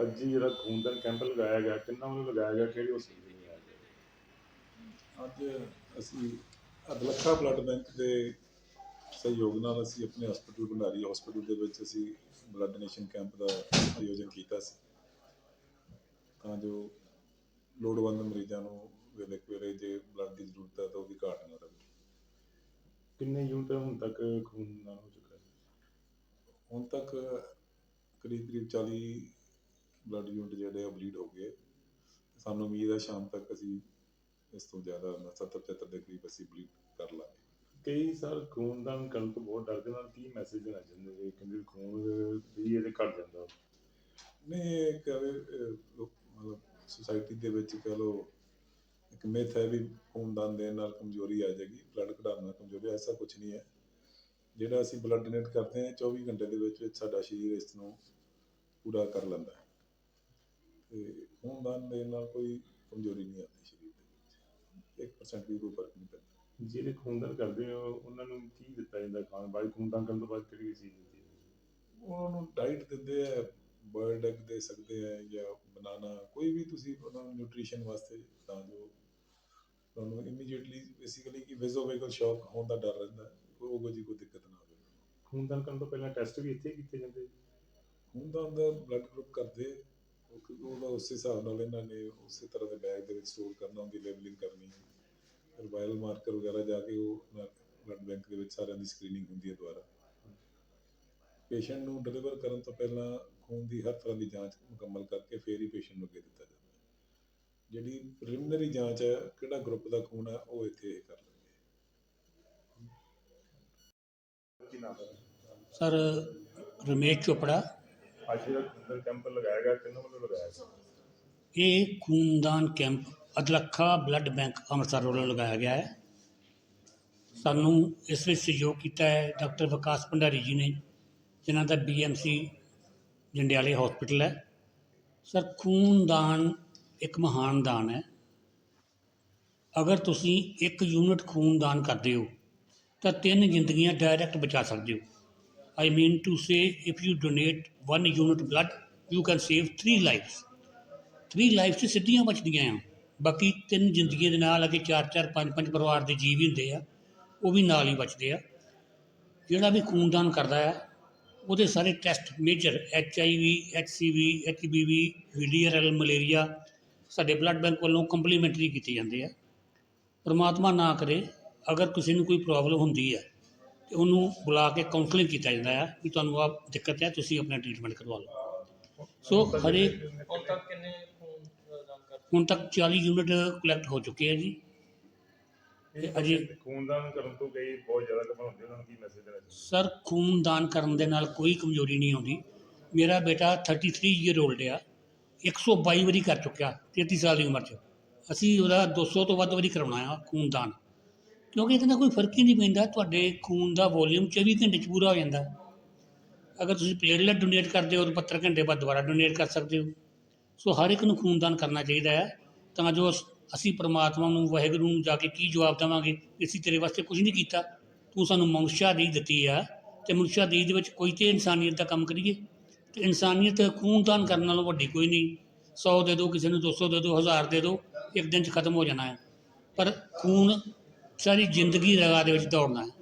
ਅੱਜ ਹੀ ਜਿਹੜਾ ਖੂਨਦਾਨ ਕੈਂਪ ਲਗਾਇਆ ਗਿਆ ਕਿੰਨਾ ਵੱਲੋਂ ਲਗਾਇਆ ਗਿਆ ਕਿਹੜੀ ਹਸਪਤਾਲ ਨਹੀਂ ਆ ਅੱਜ? ਅਸੀਂ ਅਦਲਖਾ ਬਲੱਡ ਬੈਂਕ ਦੇ ਸਹਿਯੋਗ ਨਾਲ ਅਸੀਂ ਆਪਣੇ ਹਸਪੀਟਲ ਭੰਡਾਰੀ ਹਸਪੀਟਲ ਦੇ ਵਿੱਚ ਅਸੀਂ ਬਲੱਡ ਡੋਨੇਸ਼ਨ ਕੈਂਪ ਦਾ ਆਯੋਜਨ ਕੀਤਾ ਸੀ। ਤਾਂ ਜੋ ਲੋੜਵੰਦ ਮਰੀਜ਼ਾਂ ਨੂੰ ਵੇਲੇ ਕੁ ਜੇ ਬਲੱਡ ਦੀ ਜ਼ਰੂਰਤ ਹੈ ਤਾਂ ਉਹਦੀ ਘਾਟ ਨਾ ਰਹੇ ਕਿੰਨੇ ਯੂਨਿਟ ਹੁਣ ਤੱਕ ਖੂਨਦਾਨ ਹੋ ਚੁੱਕਾ ਹੈ? ਹੁਣ ਤੱਕ ਕਰੀਬ ਕਰੀਬ 40 ਬਲੱਡ ਯੂਨਿਟ ਜਿਹੜੇ ਆ ਬਲੀਡ ਹੋ ਗਏ। ਸਾਨੂੰ ਉਮੀਦ ਹੈ ਸ਼ਾਮ ਤੱਕ ਅਸੀਂ ਇਸ ਤੋਂ ਜ਼ਿਆਦਾ 70 75 ਦੇ ਕਰੀਬ ਅਸੀਂ ਬਲੀਡ ਕਰ ਲਾਂਗੇ। ਕਈ ਸਾਲ ਖੂਨਦਾਨ ਕਰਨ ਤੋਂ ਬਹੁਤ ਡਰਦੇ ਨਾਲ ਕੀ ਮੈਸੇਜ ਦੇਣਾ ਚਾਹੁੰਦੇ ਨੇ? ਕਹਿੰਦੇ ਖੂਨ ਵੀ ਇਹਦੇ ਘਟ ਜਾਂਦਾ। ਨਹੀਂ ਇਹ ਕਹੇ ਮਤਲਬ ਸੁਸਾਇਟੀ ਦੇ ਵਿੱਚ ਕਹ ਲੋ ਇੱਕ ਮਿਥ ਹੈ ਵੀ ਖੂਨਦਾਨ ਦੇਣ ਨਾਲ ਕਮਜ਼ੋਰੀ ਆ ਜਾਏਗੀ ਬਲੱਡ ਕਢਾਉਣ ਨਾਲ ਕਮਜ਼ੋਰੀ ਐਸਾ ਕੁਝ ਨਹੀਂ ਹੈ। ਜਿਹੜਾ ਅਸੀਂ ਬਲੱਡ ਡੋਨੇਟ ਕਰਦੇ ਹਾਂ 24 ਘੰਟੇ ਦੇ ਵਿੱਚ ਵਿੱਚ ਸਾਡਾ ਸਰੀਰ ਇਸ ਨੂੰ ਪੂਰਾ ਕਰ ਲੈਂਦਾ ਹੈ। ਤੇ ਖੂਨਦਾਨ ਦੇਣ ਨਾਲ ਕੋਈ ਕਮਜ਼ੋਰੀ ਨਹੀਂ ਆਉਂਦੀ ਸਰੀਰ ਦੇ ਵਿੱਚ। 1% ਵੀ ਕੋਈ ਫ਼ਰਕ ਨਹੀਂ ਪੈਂਦਾ। ਜਿਹੜੇ ਖੂਨਦਾਨ ਕਰਦੇ ਹੋ ਉਹਨਾਂ ਨੂੰ ਕੀ ਦਿੱਤਾ ਜਾਂਦਾ ਖਾਣ ਬਾਅਦ ਖੂਨਦਾਨ ਕਰਨ ਤੋਂ ਬਾਅਦ ਕਿਹੜੀ ਚੀਜ਼ ਦਿੱਤੀ ਉਹਨਾਂ ਨੂੰ ਡਾਈਟ ਦਿੰਦੇ ਆ ਬਰਡ ਐਗ ਦੇ ਸਕਦੇ ਆ ਜਾਂ ਬਨਾਨਾ ਕੋਈ ਵੀ ਤੁਸੀਂ ਉਹਨਾਂ ਨੂੰ ਨਿਊਟ੍ਰੀਸ਼ਨ ਵਾਸਤੇ ਤਾਂ ਜੋ ਉਹਨਾਂ ਨੂੰ ਇਮੀਡੀਏਟਲੀ ਬੇਸਿਕਲੀ ਕਿ ਵੇਜ਼ੋਵੇਗਲ ਸ਼ੌਕ ਹੋਣ ਦਾ ਡਰ ਰਹਿੰਦਾ ਕੋਈ ਉਹ ਜੀ ਕੋਈ ਦਿੱਕਤ ਨਾ ਆਵੇ। ਖੂਨਦਾਨ ਕਰਨ ਤੋਂ ਪਹਿਲਾਂ ਟੈਸਟ ਵੀ ਇੱਥੇ ਕੀਤੇ ਜਾਂਦੇ? ਹੁੰਦਾ ਹੁੰਦਾ ਬਲੱਡ ਗਰੁੱਪ ਕਰਦੇ ਉਹਦਾ ਉਸੇ ਹਿਸਾਬ ਨਾਲ ਇਹਨਾਂ ਨੇ ਉਸੇ ਤਰ੍ਹਾਂ ਦੇ ਬੈਗ ਦੇ ਵਿੱਚ ਸਟੋਰ ਕਰਨਾ, ਉਹਦੀ ਲੇਬਲਿੰਗ ਕਰਨੀ ਹੈ। ਫਿਰ ਵਾਇਰਲ ਮਾਰਕਰ ਵਗੈਰਾ ਜਾ ਕੇ ਉਹ ਬਲੱਡ ਬੈਂਕ ਦੇ ਵਿੱਚ ਸਾਰਿਆਂ ਦੀ ਸਕਰੀਨਿੰਗ ਹੁੰਦੀ ਹੈ ਦੁਬਾਰਾ। ਪੇਸ਼ੈਂਟ ਨੂੰ ਡਿਲੀਵਰ ਕਰਨ ਤੋਂ ਪਹਿਲਾਂ ਖੂਨ ਦੀ ਹਰ ਤਰ੍ਹਾਂ ਦੀ ਜਾਂਚ ਮੁਕੰਮਲ ਕਰਕੇ ਫੇਰ ਹੀ ਪੇਸ਼ੈਂਟ ਨੂੰ ਅੱਗੇ ਦਿੱਤਾ ਜਾਂਦਾ ਹੈ। ਜਿਹੜੀ ਪ੍ਰੀਲਿਮਿਨਰੀ ਜਾਂਚ ਹੈ, ਕਿਹੜਾ ਗਰੁੱਪ ਦਾ ਖੂਨ ਹੈ, ਉਹ ਇੱਥੇ ਇਹ ਕਰ ਲੈਂਦੇ ਕੀ ਨਾਮ ਹੈ। ਸਰ, ਰਮੇਸ਼ ਚੋਪੜਾ। ਅੱਜ ਜਿਹੜਾ ਖੂਨਦਾਨ ਕੈਂਪ ਲਗਾਇਆ ਗਿਆ ਕਿੰਨਾਂ ਵੱਲੋਂ ਲਗਾਇਆ ਗਿਆ? ਇਹ ਖੂਨਦਾਨ camp Adlakha blood bank Amritsar ਵੱਲੋਂ ਲਗਾਇਆ ਗਿਆ ਹੈ। ਸਾਨੂੰ ਇਸ ਵਿੱਚ ਸਹਿਯੋਗ ਕੀਤਾ ਹੈ ਡਾਕਟਰ ਵਿਕਾਸ ਭੰਡਾਰੀ ਜੀ ਨੇ, ਜਿਨ੍ਹਾਂ ਦਾ ਬੀਐਮਸੀ ਜੰਡਿਆਲੇ ਹਸਪੀਟਲ ਹੈ। ਸਰ, ਖੂਨਦਾਨ ਇੱਕ ਮਹਾਨ ਦਾਨ ਹੈ। ਅਗਰ ਤੁਸੀਂ ਇੱਕ ਯੂਨਿਟ ਖੂਨਦਾਨ ਕਰਦੇ ਹੋ, ਤਾਂ ਤਿੰਨ ਜ਼ਿੰਦਗੀਆਂ ਡਾਇਰੈਕਟ ਬਚਾ ਸਕਦੇ ਹੋ। I mean to say, if you donate one unit blood, you can save three lives. Three lives ਤੇ ਸਿੱਧੀਆਂ ਬਚਦੀਆਂ ਆ। ਬਾਕੀ ਤਿੰਨ ਜ਼ਿੰਦਗੀਆਂ ਦੇ ਨਾਲ ਅਗੇ ਚਾਰ ਚਾਰ ਪੰਜ ਪੰਜ ਪਰਿਵਾਰ ਦੇ ਜੀਵ ਹੁੰਦੇ ਆ ਉਹ ਵੀ ਨਾਲ ਹੀ ਬਚਦੇ ਆ। ਜਿਹੜਾ ਵੀ ਖੂਨਦਾਨ ਕਰਦਾ ਆ ਉਹਦੇ ਸਾਰੇ test major H I V H C V H B V VDRL malaria ਸਾਡੇ ਬਲੱਡ ਬੈਂਕ ਵੱਲੋਂ ਕੰਪਲੀਮੈਂਟਰੀ ਕੀਤੇ ਜਾਂਦੇ ਆ। ਪਰਮਾਤਮਾ ਨਾ ਕਰੇ ਅਗਰ ਕਿਸੇ ਨੂੰ ਕੋਈ ਪ੍ਰੋਬਲਮ ਹੁੰਦੀ ਹੈ ਤੇ ਉਹਨੂੰ ਬੁਲਾ ਕੇ ਕਾਉਂਸਲਿੰਗ ਕੀਤਾ ਜਾਂਦਾ ਹੈ ਕਿ ਤੁਹਾਨੂੰ ਆ ਦਿੱਕਤ ਹੈ ਤੁਸੀਂ ਆਪਣਾ ਟ੍ਰੀਟਮੈਂਟ ਕਰਵਾ ਲਓ। ਸੋ ਹਰੇਕ ਹੁਣ ਤੱਕ ਕਿੰਨੇ ਹੁਣ ਤੱਕ 40 ਯੂਨਿਟ ਕਲੈਕਟ ਹੋ ਚੁੱਕੇ ਆ ਜੀ। ਇਹ ਅਜੇ- ਖੂਨਦਾਨ ਕਰਨ ਤੋਂ ਕਈ ਬਹੁਤ ਜ਼ਿਆਦਾ ਘਬਰਾਉਂਦੇ ਉਹਨਾਂ ਨੂੰ ਕੀ ਮੈਸੇਜ ਦੇਣਾ ਚਾਹੁੰਦੇ? ਸਰ ਖੂਨ ਦਾਨ ਕਰਨ ਦੇ ਨਾਲ ਕੋਈ ਕਮਜ਼ੋਰੀ ਨਹੀਂ ਆਉਂਦੀ। ਮੇਰਾ ਬੇਟਾ 33 ਈਅਰ 올ਡ ਆ 122 ਵਾਰੀ ਕਰ ਚੁੱਕਿਆ 33 ਸਾਲ ਦੀ ਉਮਰ 'ਚ। ਅਸੀਂ ਉਹਦਾ 200 ਤੋਂ ਵੱਧ ਵਾਰੀ ਕਰਾਉਣਾ ਆ ਖੂਨ ਦਾਨ। ਕਿਉਂਕਿ ਇਹਦੇ ਨਾਲ ਕੋਈ ਫ਼ਰਕ ਹੀ ਨਹੀਂ ਪੈਂਦਾ, ਤੁਹਾਡੇ ਖੂਨ ਦਾ ਵੋਲੀਅਮ 24 ਘੰਟੇ 'ਚ ਪੂਰਾ ਹੋ ਜਾਂਦਾ। ਅਗਰ ਤੁਸੀਂ ਪਲੇਟਲੈਟ ਡੋਨੇਟ ਕਰਦੇ ਹੋ ਤਾਂ 72 ਘੰਟੇ ਬਾਅਦ ਦੁਬਾਰਾ ਡੋਨੇਟ ਕਰ ਸਕਦੇ ਹੋ। ਸੋ ਹਰ ਇੱਕ ਨੂੰ ਖੂਨਦਾਨ ਕਰਨਾ ਚਾਹੀਦਾ ਹੈ। ਤਾਂ ਜੋ ਅਸ- ਅਸੀਂ ਪ੍ਰਮਾਤਮਾ ਨੂੰ, ਵਾਹਿਗੁਰੂ ਨੂੰ ਜਾ ਕੇ ਕੀ ਜਵਾਬ ਦੇਵਾਂਗੇ, ਅਸੀਂ ਤੇਰੇ ਵਾਸਤੇ ਕੁਝ ਨਹੀਂ ਕੀਤਾ। ਤੂੰ ਸਾਨੂੰ ਮਨੁੱਖਿਆ ਦੀ ਦਿੱਤੀ ਆ ਤੇ ਮਨੁੱਖਿਆ ਦੀ ਦੇ ਵਿੱਚ ਕੋਈ ਤੇ ਇਨਸਾਨੀਅਤ ਦਾ ਕੰਮ ਕਰੀਏ। ਤੇ ਇਨਸਾਨੀਅਤ ਖੂਨਦਾਨ ਕਰਨ ਨਾਲੋਂ ਵੱਡੀ ਕੋਈ ਨਹੀਂ। 100 ਦੇ ਦਿਓ ਕਿਸੇ ਨੂੰ 200 ਦੇ ਦਿਓ 1000 ਦੇ ਦਿਓ ਇੱਕ ਦਿਨ 'ਚ ਖਤਮ ਹੋ ਜਾਣਾ ਹੈ। ਪਰ ਖੂਨ ਸਾਰੀ ਜ਼ਿੰਦਗੀ ਲਗਾ ਦੇ ਵਿੱਚ ਦੌੜਨਾ। ਹੈ